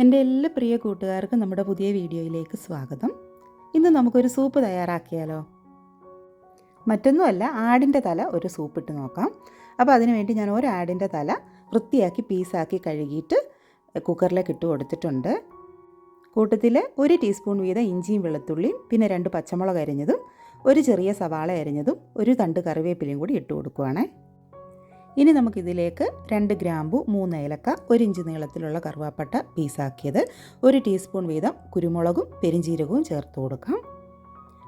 എന്റെ എല്ലാ പ്രിയ കൂട്ടുകാർക്കും നമ്മുടെ പുതിയ വീഡിയോയിലേക്ക് സ്വാഗതം. ഇന്ന് നമുക്കൊരു സൂപ്പ് തയ്യാറാക്കിയാലോ? മറ്റൊന്നുമല്ല ആടിന്റെ തല ഒരു സൂപ്പ് ഇട്ട് നോക്കാം. അപ്പോൾ അതിനുവേണ്ടി ഞാൻ ഒരു ആടിന്റെ തല വൃത്തിയാക്കി പീസാക്കി കഴുകിയിട്ട് കുക്കറിലേക്ക് ഇട്ട് കൊടുത്തിട്ടുണ്ട്. കൂട്ടത്തിൽ ഒരു ടീസ്പൂൺ വീതം ഇഞ്ചിയും വെളുത്തുള്ളിയും പിന്നെ രണ്ട് പച്ചമുളക് അരിഞ്ഞതും ഒരു ചെറിയ സവാള അരിഞ്ഞതും ഒരു തണ്ട് കറിവേപ്പിലയും കൂടി ഇട്ട് കൊടുക്കുവാണേ. ഇനി നമുക്കിതിലേക്ക് രണ്ട് ഗ്രാമ്പു മൂന്ന് ഏലക്ക ഒരു ഇഞ്ച് നീളത്തിലുള്ള കറുവാപ്പട്ട പീസാക്കിയത് ഒരു ടീസ്പൂൺ വീതം കുരുമുളകും പെരിഞ്ചീരകവും ചേർത്ത് കൊടുക്കാം.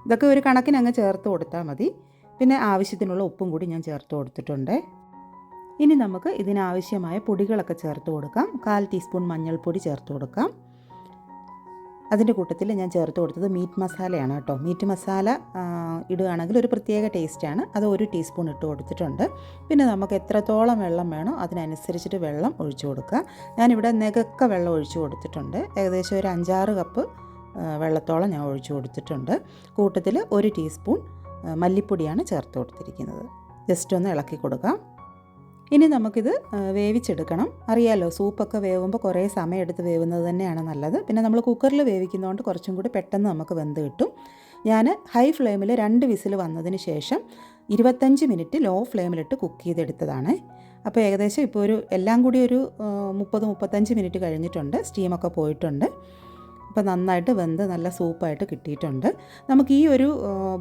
ഇതൊക്കെ ഒരു കണക്കിന് അങ്ങ് ചേർത്ത് കൊടുത്താൽ മതി. പിന്നെ ആവശ്യത്തിനുള്ള ഉപ്പും കൂടി ഞാൻ ചേർത്ത് കൊടുത്തിട്ടുണ്ട്. ഇനി നമുക്ക് ഇതിനാവശ്യമായ പൊടികളൊക്കെ ചേർത്ത് കൊടുക്കാം. കാൽ ടീസ്പൂൺ മഞ്ഞൾപ്പൊടി ചേർത്ത് കൊടുക്കാം. അതിന്റെ കൂട്ടത്തിൽ ഞാൻ ചേർത്ത് കൊടുത്തത് മീറ്റ് മസാലയാണ് കേട്ടോ. മീറ്റ് മസാല ഇടുകയാണെങ്കിൽ ഒരു പ്രത്യേക ടേസ്റ്റാണ്. അത് ഒരു ടീസ്പൂൺ ഇട്ട് കൊടുത്തിട്ടുണ്ട്. പിന്നെ നമുക്ക് എത്രത്തോളം വെള്ളം വേണോ അതിനനുസരിച്ചിട്ട് വെള്ളം ഒഴിച്ചു കൊടുക്കുക. ഞാനിവിടെ നെകക്ക വെള്ളം ഒഴിച്ചു കൊടുത്തിട്ടുണ്ട്. ഏകദേശം ഒരു അഞ്ചാറ് കപ്പ് വെള്ളത്തോളം ഞാൻ ഒഴിച്ചു കൊടുത്തിട്ടുണ്ട്. കൂട്ടത്തിൽ ഒരു ടീസ്പൂൺ മല്ലിപ്പൊടിയാണ് ചേർത്ത് കൊടുത്തിരിക്കുന്നത്. ജസ്റ്റ് ഒന്ന് ഇളക്കി കൊടുക്കാം. ഇനി നമുക്കിത് വേവിച്ചെടുക്കണം. അറിയാലോ സൂപ്പൊക്കെ വേവുമ്പോൾ കുറേ സമയമെടുത്ത് വേവുന്നത് തന്നെയാണ് നല്ലത്. പിന്നെ നമ്മൾ കുക്കറിൽ വേവിക്കുന്നതുകൊണ്ട് കുറച്ചും കൂടി പെട്ടെന്ന് നമുക്ക് വെന്ത് കിട്ടും. ഞാൻ ഹൈ ഫ്ലെയിമിൽ രണ്ട് വിസിൽ വന്നതിന് ശേഷം ഇരുപത്തഞ്ച് മിനിറ്റ് ലോ ഫ്ലെയിമിലിട്ട് കുക്ക് ചെയ്തെടുത്തതാണ്. അപ്പോൾ ഏകദേശം ഇപ്പോൾ ഒരു എല്ലാം കൂടി ഒരു മുപ്പത് മുപ്പത്തഞ്ച് മിനിറ്റ് കഴിഞ്ഞിട്ടുണ്ട്. സ്റ്റീമൊക്കെ പോയിട്ടുണ്ട്. അപ്പോൾ നന്നായിട്ട് വെന്ത് നല്ല സൂപ്പായിട്ട് കിട്ടിയിട്ടുണ്ട്. നമുക്ക് ഈ ഒരു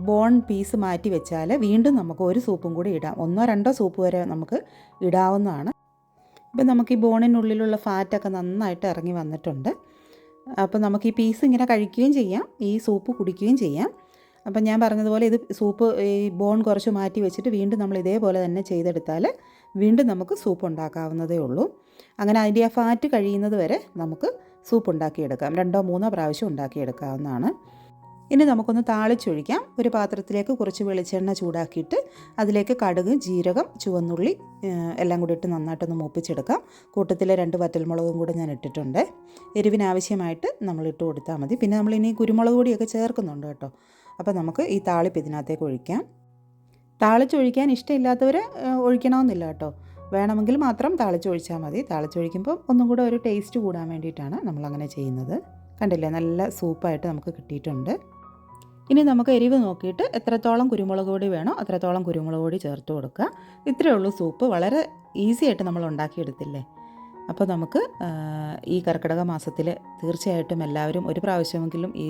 ബോൺ പീസ് മാറ്റി വെച്ചാൽ വീണ്ടും നമുക്ക് ഒരു സൂപ്പും കൂടി ഇടാം. ഒന്നോ രണ്ടോ സൂപ്പ് വരെ നമുക്ക് ഇടാവുന്നതാണ്. ഇപ്പം നമുക്ക് ഈ ബോണിനുള്ളിലുള്ള ഫാറ്റൊക്കെ നന്നായിട്ട് ഇറങ്ങി വന്നിട്ടുണ്ട്. അപ്പോൾ നമുക്ക് ഈ പീസ് ഇങ്ങനെ കഴിക്കുകയും ചെയ്യാം. ഈ സൂപ്പ് കുടിക്കുകയും ചെയ്യാം. അപ്പം ഞാൻ പറഞ്ഞതുപോലെ ഇത് സൂപ്പ് ഈ ബോൺ കുറച്ച് മാറ്റി വെച്ചിട്ട് വീണ്ടും നമ്മൾ ഇതേപോലെ തന്നെ ചെയ്തെടുത്താൽ വീണ്ടും നമുക്ക് സൂപ്പ് ഉണ്ടാക്കാവുന്നതേ ഉള്ളൂ. അങ്ങനെ അതിന്റെ ആ ഫാറ്റ് കഴിയുന്നത് വരെ നമുക്ക് സൂപ്പ് ഉണ്ടാക്കിയെടുക്കാം. രണ്ടോ മൂന്നോ പ്രാവശ്യം ഉണ്ടാക്കിയെടുക്കാവുന്നതാണ്. ഇനി നമുക്കൊന്ന് താളിച്ചൊഴിക്കാം. ഒരു പാത്രത്തിലേക്ക് കുറച്ച് വെളിച്ചെണ്ണ ചൂടാക്കിയിട്ട് അതിലേക്ക് കടുക് ജീരകം ചുവന്നുള്ളി എല്ലാം കൂടി ഇട്ട് നന്നായിട്ടൊന്ന് മൂപ്പിച്ചെടുക്കാം. കൂട്ടത്തിലെ രണ്ട് വറ്റൽമുളകും കൂടെ ഞാൻ ഇട്ടിട്ടുണ്ട്. എരിവിനാവശ്യമായിട്ട് നമ്മൾ ഇട്ട് കൊടുത്താൽ മതി. പിന്നെ നമ്മൾ ഇനി കുരുമുളക് പൊടിയൊക്കെ ചേർക്കുന്നുണ്ട് കേട്ടോ. അപ്പോൾ നമുക്ക് ഈ താളിപ്പ് ഇതിനകത്തേക്ക് ഒഴിക്കാം. താളിച്ചൊഴിക്കാൻ ഇഷ്ടമില്ലാത്തവർ ഒഴിക്കണമെന്നില്ല കേട്ടോ. വേണമെങ്കിൽ മാത്രം താളിച്ചൊഴിച്ചാൽ മതി. താളിച്ചൊഴിക്കുമ്പോൾ ഒന്നും കൂടെ ഒരു ടേസ്റ്റ് കൂടാൻ വേണ്ടിയിട്ടാണ് നമ്മളങ്ങനെ ചെയ്യുന്നത്. കണ്ടില്ലേ? നല്ല സൂപ്പായിട്ട് നമുക്ക് കിട്ടിയിട്ടുണ്ട്. ഇനി നമുക്ക് എരിവ് നോക്കിയിട്ട് എത്രത്തോളം കുരുമുളക് പൊടി വേണോ അത്രത്തോളം കുരുമുളക് പൊടി ചേർത്ത് കൊടുക്കുക. ഇത്രയേ ഉള്ളൂ സൂപ്പ്. വളരെ ഈസി ആയിട്ട് നമ്മൾ ഉണ്ടാക്കിയെടുത്തില്ലേ? അപ്പോൾ നമുക്ക് ഈ കർക്കിടക മാസത്തിൽ തീർച്ചയായിട്ടും എല്ലാവരും ഒരു പ്രാവശ്യമെങ്കിലും ഈ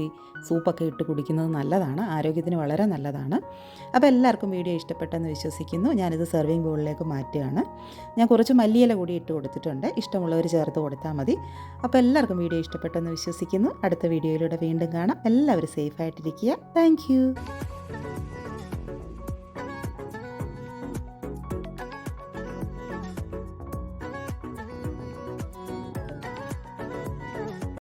സൂപ്പൊക്കെ ഇട്ട് കുടിക്കുന്നത് നല്ലതാണ് ആരോഗ്യത്തിന് വളരെ നല്ലതാണ്. അപ്പോൾ എല്ലാവർക്കും വീഡിയോ ഇഷ്ടപ്പെട്ടെന്ന് വിശ്വസിക്കുന്നു. ഞാനിത് സെർവിങ് ബോളിലേക്ക് മാറ്റുകയാണ്. ഞാൻ കുറച്ച് മല്ലിയില കൂടി ഇട്ട് കൊടുത്തിട്ടുണ്ട്. ഇഷ്ടമുള്ളവർ ചേർത്ത് കൊടുത്താൽ മതി. അപ്പോൾ എല്ലാവർക്കും വീഡിയോ ഇഷ്ടപ്പെട്ടെന്ന് വിശ്വസിക്കുന്നു. അടുത്ത വീഡിയോയിലൂടെ വീണ്ടും കാണാം. എല്ലാവരും സേഫായിട്ടിരിക്കുക താങ്ക്